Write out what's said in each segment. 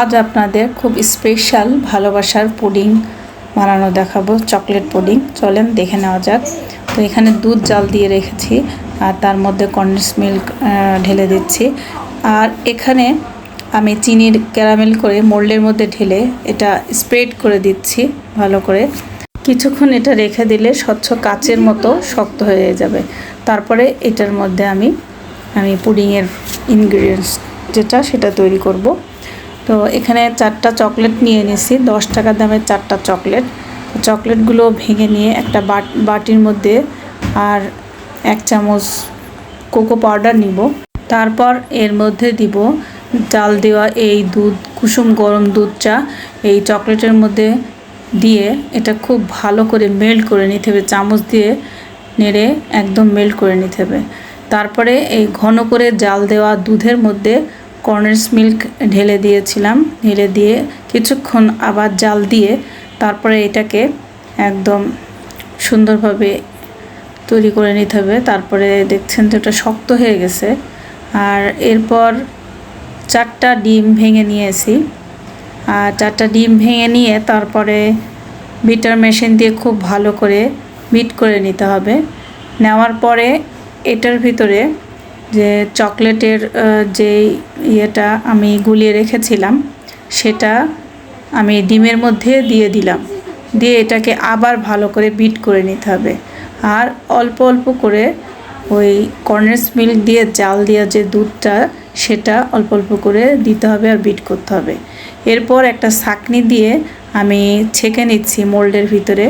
আজ আপনাদের খুব স্পেশাল ভালোবাসার পুডিং বানানো দেখাবো চকলেট পুডিং চলেন দেখে নেওয়া যাক। তো এখানে দুধ জাল দিয়ে রেখেছি, আর তার মধ্যে কন্ডেন্স মিল্ক ঢেলে দিচ্ছি। আর এখানে আমি চিনির ক্যারামেল করে মোল্ডের মধ্যে ঢেলে এটা স্প্রেড করে দিচ্ছি ভালো করে। কিছুক্ষণ এটা রেখে দিলে স্বচ্ছ কাচের মতো শক্ত হয়ে যাবে। তারপরে এটার মধ্যে আমি আমি পুডিংয়ের ইনগ্রিডিয়েন্টস যেটা সেটা তৈরি করব। তো এখানে চারটা চকলেট নিয়ে নিয়েছি দশ টাকা দামের চারটা চকলেট। চকলেটগুলো ভেঙে নিয়ে একটা বাট, বাটির মধ্যে আর এক চামচ কোকো পাউডার নিব। তারপর এর মধ্যে দিব জাল দেওয়া এই দুধ, কুসুম গরম দুধ চা। এই চকলেটের মধ্যে দিয়ে এটা খুব ভালো করে মেল্ট করে নিতে হবে, চামচ দিয়ে নেড়ে একদম মেল্ট করে নিতে হবে। তারপরে এই ঘন করে জাল দেওয়া দুধের মধ্যে কর্নেস মিল্ক ঢেলে দিয়েছিলাম, ঢেলে দিয়ে কিছুক্ষণ আবার জাল দিয়ে তারপরে এটাকে একদম সুন্দরভাবে তৈরি করে নিতে হবে। তারপরে দেখছেন যে ওটা শক্ত হয়ে গেছে। আর এরপর চারটা ডিম ভেঙে নিয়েছি। আর চারটা ডিম ভেঙে নিয়ে তারপরে বিটার মেশিন দিয়ে খুব ভালো করে বিট করে নিতে হবে। নেওয়ার পরে এটার ভিতরে যে চকলেটের যে ইয়েটা আমি গুলিয়ে রেখেছিলাম, সেটা আমি ডিমের মধ্যে দিয়ে দিলাম। দিয়ে এটাকে আবার ভালো করে বিট করে নিতে হবে। আর অল্প অল্প করে ওই কর্নেস মিল্ক দিয়ে, জাল দেওয়া যে দুধটা, সেটা অল্প অল্প করে দিতে হবে আর বিট করতে হবে। এরপর একটা ছাকনি দিয়ে আমি ছেঁকে নিচ্ছি মোল্ডের ভিতরে।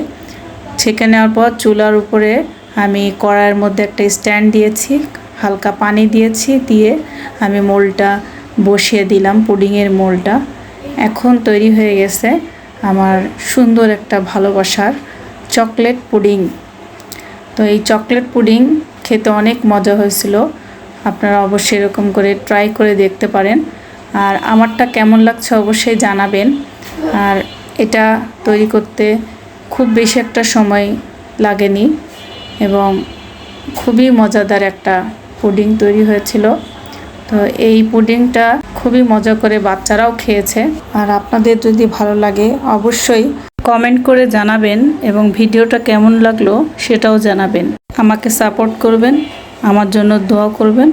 ছেঁকে নেওয়ার পর চুলার উপরে আমি কড়াইয়ের মধ্যে একটা স্ট্যান্ড দিয়েছি। হালকা পানি দিয়েছি, দিয়ে আমি মোলটা বসিয়ে দিলাম, পুডিংয়ের মোলটা। এখন তৈরি হয়ে গেছে আমার সুন্দর একটা ভালোবাসার চকলেট পুডিং। তো এই চকলেট পুডিং খেতে অনেক মজা হয়েছিল। আপনারা অবশ্যই এরকম করে ট্রাই করে দেখতে পারেন। আর আমারটা কেমন লাগছে অবশ্যই জানাবেন। আর এটা তৈরি করতে খুব বেশি একটা সময় লাগেনি এবং খুবই মজাদার একটা পুডিং তৈরি হয়েছিল। তো এই পুডিংটা খুবই মজা করে বাচ্চারাও খেয়েছে। আর আপনাদের যদি ভালো লাগে অবশ্যই কমেন্ট করে জানাবেন এবং ভিডিওটা কেমন লাগল সেটাও জানাবেন। আমাকে সাপোর্ট করবেন, আমার জন্য দোয়া করবেন।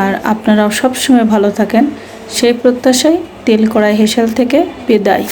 আর আপনারাও সবসময় ভালো থাকেন। সেই প্রত্যাশায় তেল কড়াই হেসেল থেকে বিদায়।